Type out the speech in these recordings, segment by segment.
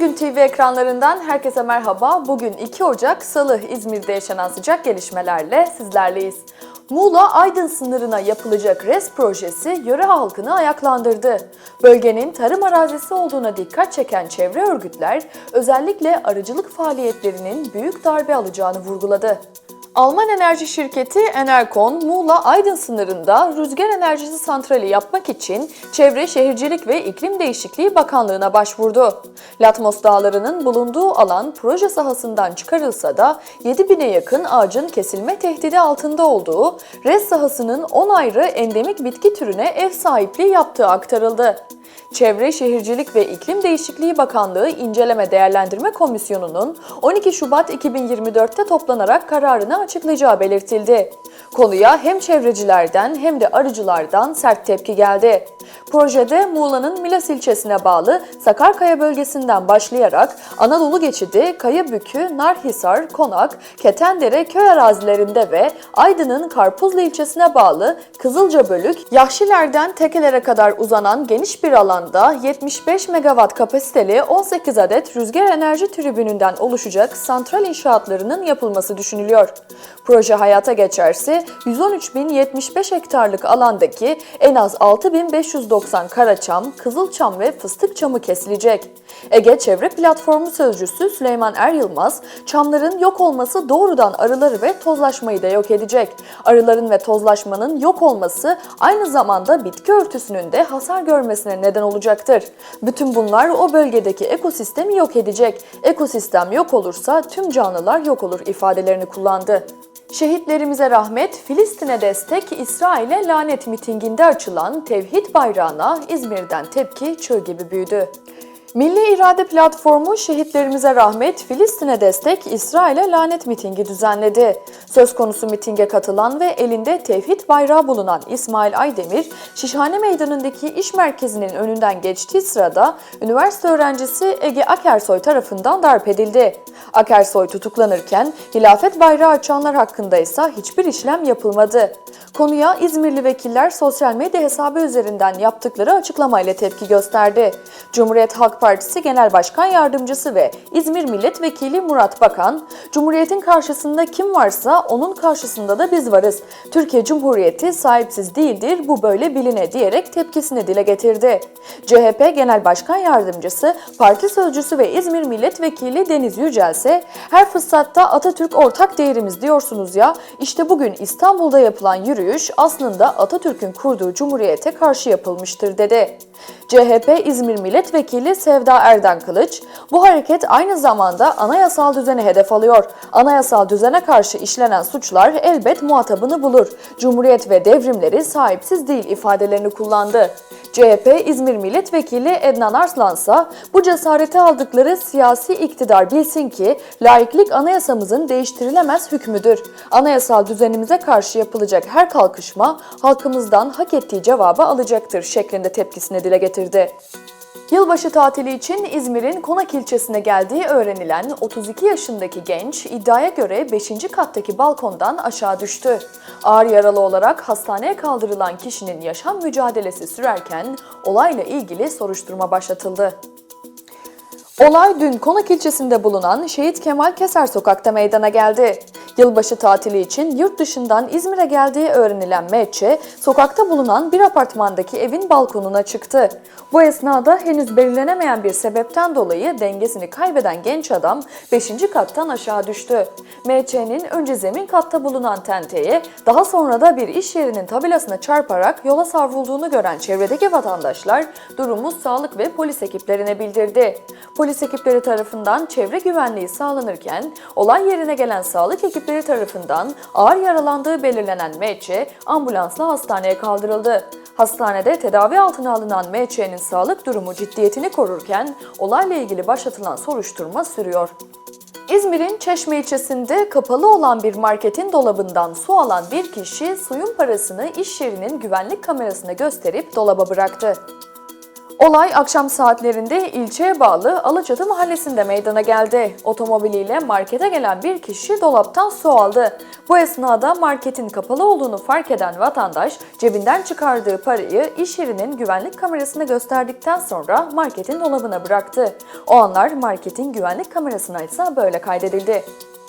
Gün TV ekranlarından herkese merhaba. Bugün 2 Ocak Salı İzmir'de yaşanan sıcak gelişmelerle sizlerleyiz. Muğla Aydın sınırına yapılacak RES projesi yöre halkını ayaklandırdı. Bölgenin tarım arazisi olduğuna dikkat çeken çevre örgütler özellikle arıcılık faaliyetlerinin büyük darbe alacağını vurguladı. Alman enerji şirketi Enerkon, Muğla Aydın sınırında rüzgar enerjisi santrali yapmak için Çevre Şehircilik ve İklim Değişikliği Bakanlığı'na başvurdu. Latmos Dağları'nın bulunduğu alan proje sahasından çıkarılsa da 7000'e yakın ağacın kesilme tehdidi altında olduğu res sahasının 10 ayrı endemik bitki türüne ev sahipliği yaptığı aktarıldı. Çevre Şehircilik ve İklim Değişikliği Bakanlığı İnceleme Değerlendirme Komisyonu'nun 12 Şubat 2024'te toplanarak kararını açıklayacağı belirtildi. Konuya hem çevrecilerden hem de arıcılardan sert tepki geldi. Projede Muğla'nın Milas ilçesine bağlı Sakarkaya bölgesinden başlayarak Anadolu geçidi, Kayabükü, Narhisar, Konak, Ketendere köy arazilerinde ve Aydın'ın Karpuzlu ilçesine bağlı Kızılca Bölük, Yahşiler'den Tekelere kadar uzanan geniş bir alanda 75 megawatt kapasiteli 18 adet rüzgar enerji tribününden oluşacak santral inşaatlarının yapılması düşünülüyor. Proje hayata geçerse 113.075 hektarlık alandaki en az 6590 karaçam, kızılçam ve fıstık çamı kesilecek. Ege Çevre Platformu Sözcüsü Süleyman Er Yılmaz, çamların yok olması doğrudan arıları ve tozlaşmayı da yok edecek. Arıların ve tozlaşmanın yok olması aynı zamanda bitki örtüsünün de hasar görmesine neden olacaktır. Bütün bunlar o bölgedeki ekosistemi yok edecek. Ekosistem yok olursa tüm canlılar yok olur ifadelerini kullandı. Şehitlerimize rahmet, Filistin'e destek, İsrail'e lanet mitinginde açılan tevhid bayrağına İzmir'den tepki çığ gibi büyüdü. Milli İrade Platformu Şehitlerimize Rahmet, Filistin'e destek, İsrail'e lanet mitingi düzenledi. Söz konusu mitinge katılan ve elinde tevhid bayrağı bulunan İsmail Aydemir, Şişhane Meydanı'ndaki iş merkezinin önünden geçtiği sırada üniversite öğrencisi Ege Akersoy tarafından darp edildi. Akersoy tutuklanırken hilafet bayrağı açanlar hakkında ise hiçbir işlem yapılmadı. Konuya İzmirli vekiller sosyal medya hesabı üzerinden yaptıkları açıklamayla tepki gösterdi. Cumhuriyet Halk Partisi Genel Başkan Yardımcısı ve İzmir Milletvekili Murat Bakan, Cumhuriyet'in karşısında kim varsa onun karşısında da biz varız. Türkiye Cumhuriyeti sahipsiz değildir, bu böyle biline diyerek tepkisini dile getirdi. CHP Genel Başkan Yardımcısı, parti sözcüsü ve İzmir Milletvekili Deniz Yücel ise her fırsatta Atatürk ortak değerimiz diyorsunuz ya, işte bugün İstanbul'da yapılan yürüyüş aslında Atatürk'ün kurduğu cumhuriyete karşı yapılmıştır dedi. CHP İzmir Milletvekili Sevda Erden Kılıç, bu hareket aynı zamanda anayasal düzeni hedef alıyor. Anayasal düzene karşı işlenen suçlar elbet muhatabını bulur. Cumhuriyet ve devrimleri sahipsiz değil ifadelerini kullandı. CHP İzmir Milletvekili Ednan Arslan ise bu cesareti aldıkları siyasi iktidar bilsin ki laiklik anayasamızın değiştirilemez hükmüdür. Anayasal düzenimize karşı yapılacak her kalkışma halkımızdan hak ettiği cevabı alacaktır şeklinde tepkisini dile getirdi. Yılbaşı tatili için İzmir'in Konak ilçesine geldiği öğrenilen 32 yaşındaki genç iddiaya göre 5. kattaki balkondan aşağı düştü. Ağır yaralı olarak hastaneye kaldırılan kişinin yaşam mücadelesi sürerken olayla ilgili soruşturma başlatıldı. Olay dün Konak ilçesinde bulunan Şehit Kemal Keser sokakta meydana geldi. Yılbaşı tatili için yurt dışından İzmir'e geldiği öğrenilen Meçe, sokakta bulunan bir apartmandaki evin balkonuna çıktı. Bu esnada henüz belirlenemeyen bir sebepten dolayı dengesini kaybeden genç adam 5. kattan aşağı düştü. Meçe'nin önce zemin katta bulunan tenteye, daha sonra da bir iş yerinin tabelasına çarparak yola savrulduğunu gören çevredeki vatandaşlar durumu sağlık ve polis ekiplerine bildirdi. Polis ekipleri tarafından çevre güvenliği sağlanırken olay yerine gelen sağlık ekipleri tarafından ağır yaralandığı belirlenen M.Ç. ambulansla hastaneye kaldırıldı. Hastanede tedavi altına alınan M.Ç.'nin sağlık durumu ciddiyetini korurken olayla ilgili başlatılan soruşturma sürüyor. İzmir'in Çeşme ilçesinde kapalı olan bir marketin dolabından su alan bir kişi suyun parasını iş yerinin güvenlik kamerasına gösterip dolaba bıraktı. Olay akşam saatlerinde ilçeye bağlı Alaçatı mahallesinde meydana geldi. Otomobiliyle markete gelen bir kişi dolaptan su aldı. Bu esnada marketin kapalı olduğunu fark eden vatandaş cebinden çıkardığı parayı iş yerinin güvenlik kamerasına gösterdikten sonra marketin dolabına bıraktı. O anlar marketin güvenlik kamerasına ise böyle kaydedildi.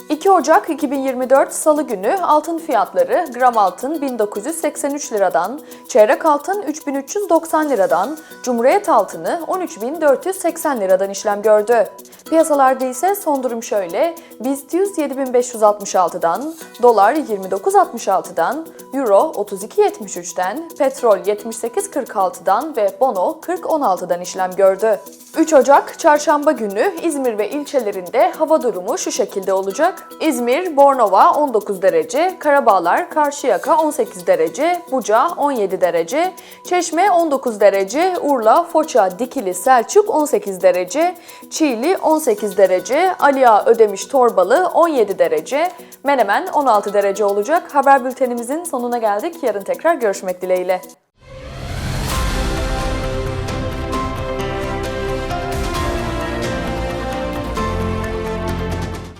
2 Ocak 2024 Salı günü altın fiyatları gram altın 1983 liradan, çeyrek altın 3390 liradan, cumhuriyet altını 13480 liradan işlem gördü. Piyasalarda ise son durum şöyle, BIST 100 7566'dan, dolar 29.66'dan, euro 32.73'ten, petrol 78.46'dan ve bono 40.16'dan işlem gördü. 3 Ocak Çarşamba günü İzmir ve ilçelerinde hava durumu şu şekilde olacak. İzmir, Bornova 19 derece, Karabağlar, Karşıyaka 18 derece, Buca 17 derece, Çeşme 19 derece, Urla, Foça, Dikili, Selçuk 18 derece, Çiğli 18 derece, Aliağa, Ödemiş, Torbalı 17 derece, Menemen 16 derece olacak. Haber bültenimizin sonuna geldik. Yarın tekrar görüşmek dileğiyle.